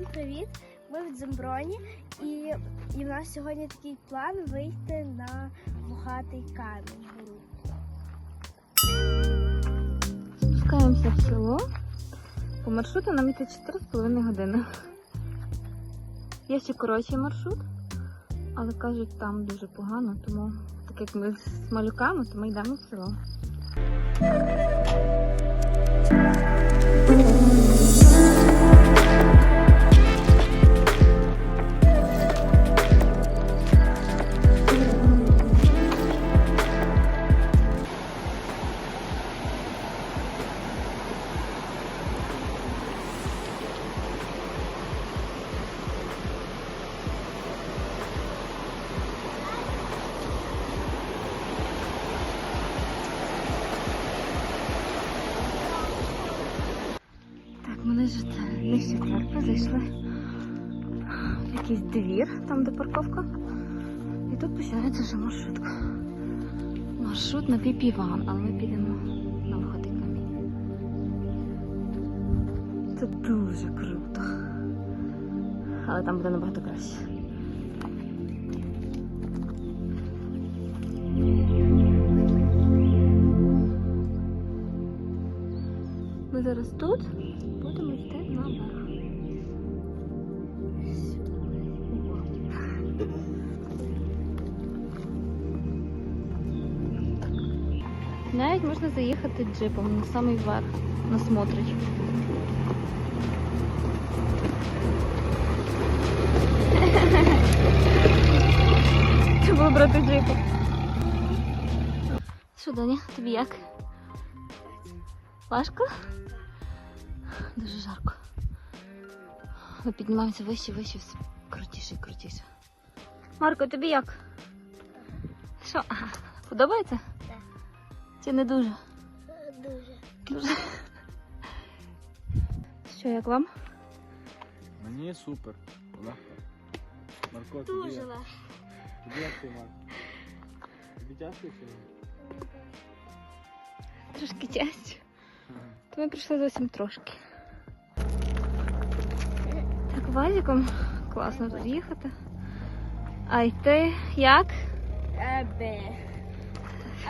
Всім привіт! Ми в Дземброні і, і в нас сьогодні такий план вийти на вухатий камінь. Спускаємося в село. По маршруту нам йти 4,5 години. Є ще коротший маршрут, але кажуть, там дуже погано, тому так як ми з малюками, то ми йдемо в село. Нижче, нижче церкви зайшли в якийсь двір, там де парковка. І тут починається вже маршрутка. Маршрут на Піпіван, але ми підемо на виходи камінь. Це дуже круто. Але там буде набагато краще. Зараз тут будемо йти наверх. Навіть можна заїхати джипом на самий верх, на смотрич. Треба брати джипом. Що, Доня, тобі як? Важко? Дуже жарко. Ми піднімаємося вище, вище, все крутіше і крутіше. Марко, тобі як? Що? Подобається? Так. Чи не дуже? Дуже. Дуже. Що, як вам? Мені супер. Легко. Марко, тобі, Дуже як? легко. тобі як ти, Марко? Тобі тяжко чи ні? Трошки тяжче. То ми прийшли зовсім трошки. Так, вазиком класно тут їхати. А йти як? Ебе.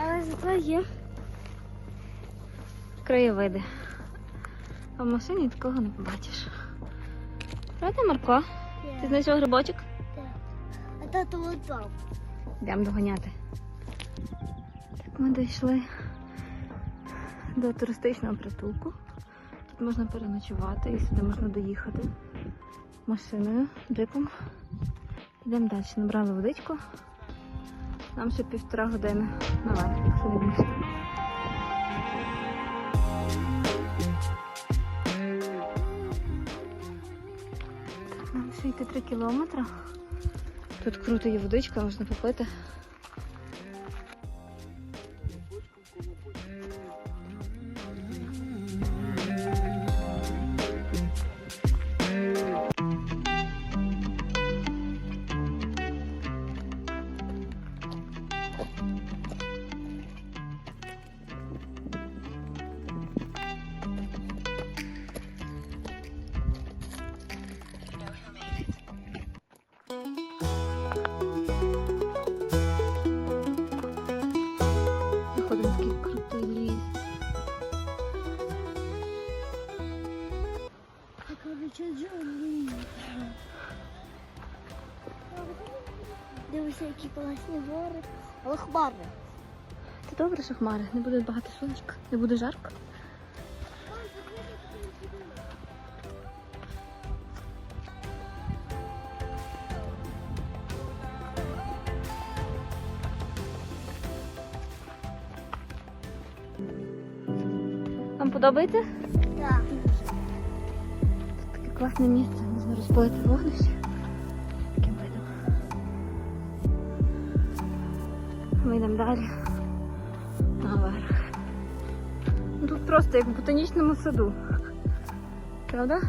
Але зато є. Краєвиди. А в машині такого не побачиш. Правда, Марко? Ти знайшов грибочок? А тато там. Йдемо доганяти. Так, ми дійшли до туристичного притулку. Тут можна переночувати і сюди можна доїхати машиною, джипом. Йдемо далі. Набрали водичку. Нам ще півтора години На якщо не більше. Нам ще йти 3 кілометри. Тут круто є водичка, можна попити. Дивися, які класні гори. Але хмарно. Це добре, що хмари, не буде багато сонечка, не буде жарко. Вам подобається? Так. Таке класне місце, можна розпалити вогнище. Таким видом. Ми йдемо далі. Наверх. Ну, Тут просто як в ботанічному саду. Правда?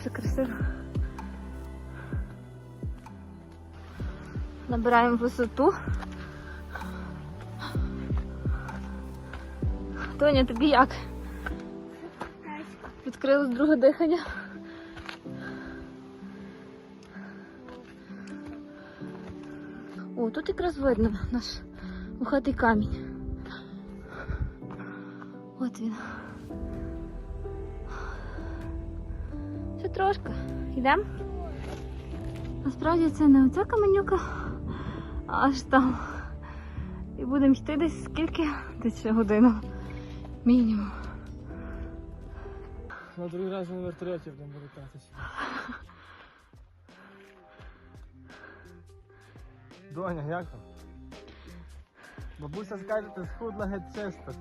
Все красиво. Набираємо висоту. Тоня, тобі як? відкрилось друге дихання. О, тут якраз видно наш мухатий камінь. От він. Ще трошки. Йдемо. Насправді це не оця каменюка, а аж там. І будемо йти десь скільки? Десь ще годину. Мінімум. На другий раз на вертольоті будемо вертатися. Доня, як там? Бабуся скаже, ти схудла геть чисто.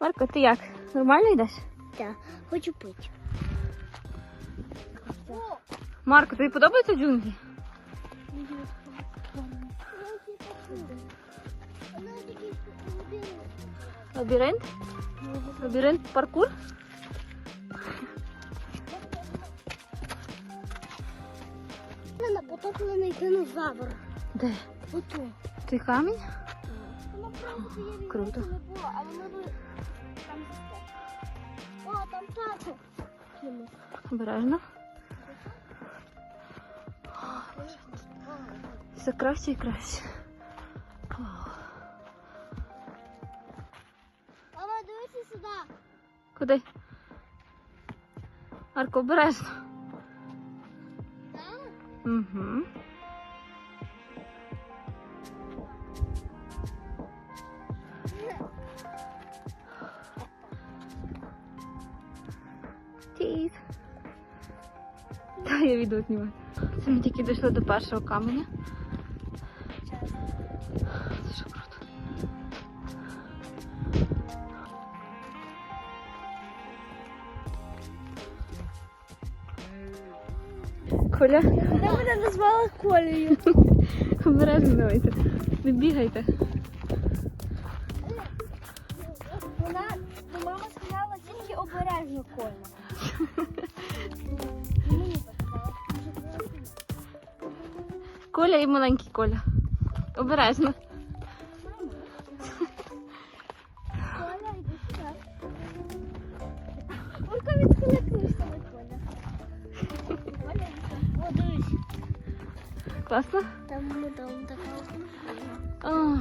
Марко, ти як? Нормально йдеш? Так, хочу пити. Марко, тобі подобаються джунглі? Лабіринт? Лабіринт паркур? Мене потоплений динозавр. Де? Ото. Той камінь? Правда, Круто. не було, але ми би там. О, там тато. Обережно. Все краще і краще. Куди? Марко, обережно. Угу. Тіс. Та я відео знімаю. Це ми тільки дійшли до першого каменя. Коля, Вона мене назвала Колею. обережно давайте. Не бігайте. Вона, ну, мама сказала тільки обережно Коля. Коля і маленький Коля. Обережно. Класно? Там ми там така.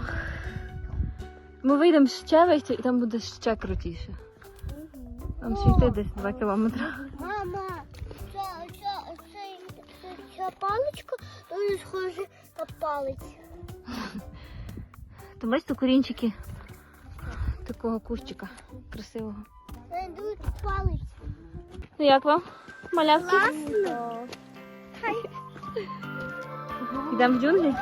Ми вийдемо ще вище і там буде ще крутіше. Там ще йти десь 2 кілометри. Мама, ця, ця, ця, ця, ця паличка дуже схожа на палець. Там бачите корінчики такого курчика красивого. Дуже палець. Ну як вам? Малявки? Класно. Йдемо в джунглі?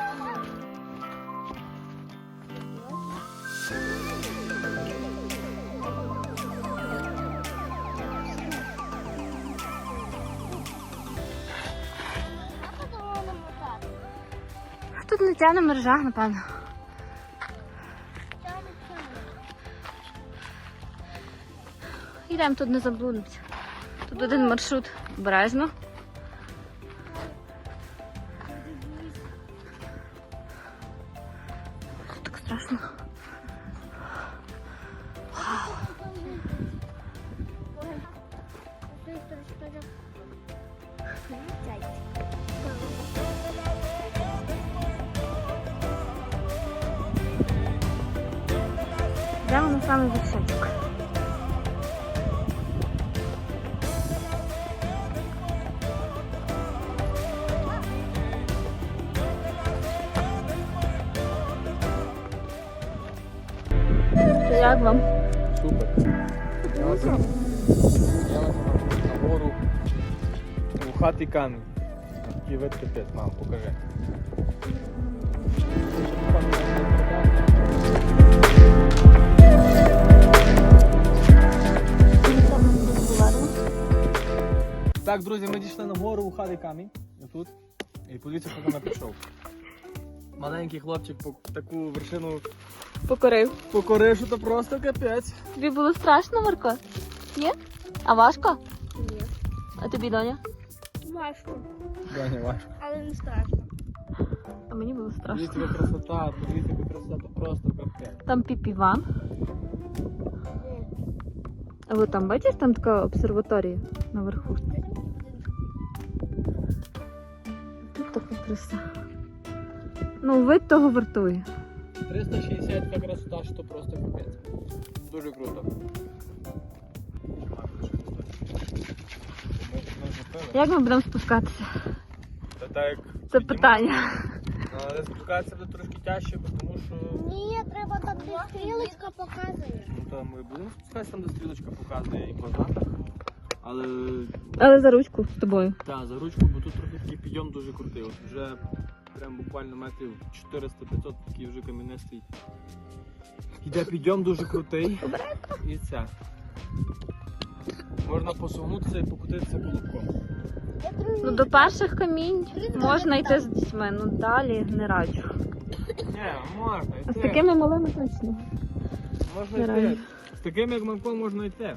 Тут не тяне мережа, напевно. Йдемо тут не заблудимося. Тут один маршрут обережно. Йдемо на самий як вам? Супер. Я вас на гору у хаті камінь. Такий вид капець, мам, покажи. Так, друзі, ми дійшли на гору у хаті камінь. Отут. І подивіться, хто там пішов. Маленький хлопчик по таку вершину Покорив. покорив, що то просто капець. Тобі було страшно, Марко? Ні? А важко? Ні. А тобі, Доня? Важко, Доня, важко. але не страшно. А мені було страшно. Подивіться, яка красота, подивіться, яка красота, то просто капець. Там піпіван. А ви там бачиш, там така обсерваторія наверху. Така краса. Ну, вид того вартує. 360 така красота, що просто капець. Дуже круто. Як ми будемо спускатися? Та так як Це питання. Але спускатися буде трошки тяжче, тому що Ні, треба там де стрілочка показує. ну, там ми будемо спускатися там, де стрілочка показує і по знаках. Але Але за ручку з тобою. та, за ручку, бо тут трохи такий підйом дуже крутий. От вже прям буквально метрів 400-500 такий вже кам'янистий. Йде підйом дуже крутий. І це. Можна посунутися і покотитися колобком. Ну, до перших камінь можна йти з дітьми, ну далі не раджу. Ні, можна А з йти. такими малими точно. Можна йти. З таким як Марко можна йти.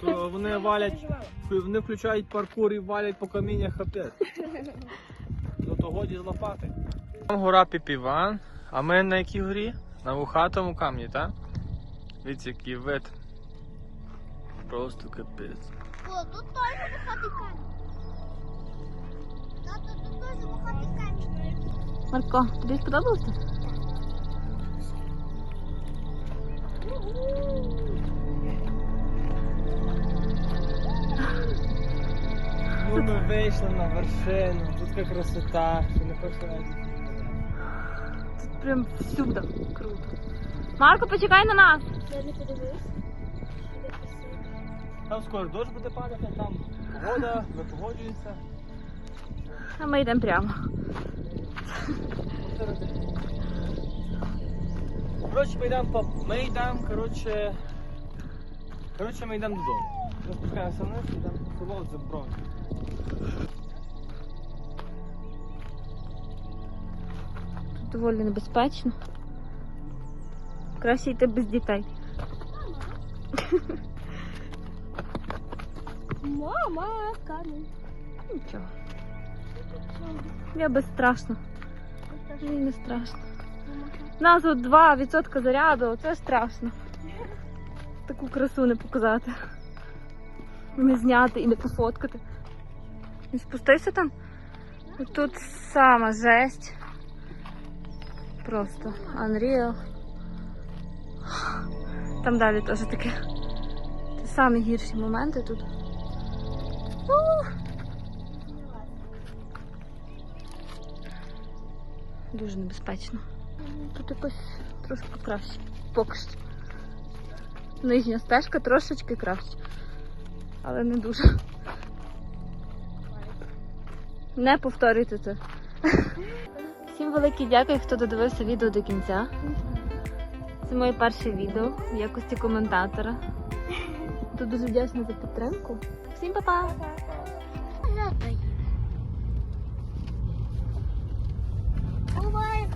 То вони валять, вони включають паркур і валять по каміннях капець. Ну то годі злопати. Там гора Піпіван, а ми на якій горі? На вухатому камні, так? Дивіться, який вид. Просто капець. О, тут теж вухатий камінь. Тато, тут теж вухатий камінь. Марко, тобі сподобалося? Ну ми вийшли на вершину, тут така красота, що не хоче Тут прям всюди круто. Марко, почекай на нас! Я не подивився. Там скоро дощ буде падати, там погода, не погоджується. А ми йдемо прямо. Коротше, ми йдемо по. Ми йдемо, коротше. Коротше, ми йдемо додому. Ми спускаємося вниз, йдемо в село Зеброн. Тут доволі небезпечно. Краще йти без дітей. Мама, камінь. Нічого. Я безстрашна. Мені не страшно. У нас от 2% заряду, це страшно. Таку красу не показати. Не зняти і не пофоткати. Не спустився там? Тут сама жесть. Просто Unreal. Там далі теж таке. Це самі гірші моменти тут. Дуже небезпечно. Тут якось трошки краще. Поки що. Нижня стежка трошечки краще. Але не дуже. Не повторюйте це. Всім велике дякую, хто додивився відео до кінця. Це моє перше відео в якості коментатора. Тут дуже вдячна за підтримку. Всім па-па! Бувай,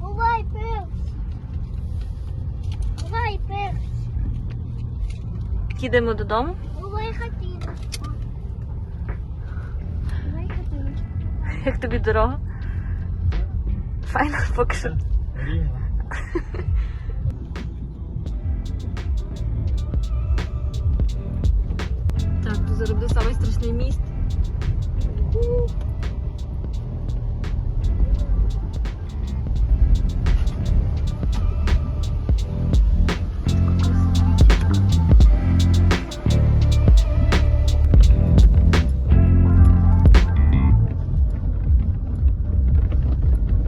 бувай, пес. Бувай, пес. Їдемо додому. Як тобі дорога? Файно, поки що. Рівно.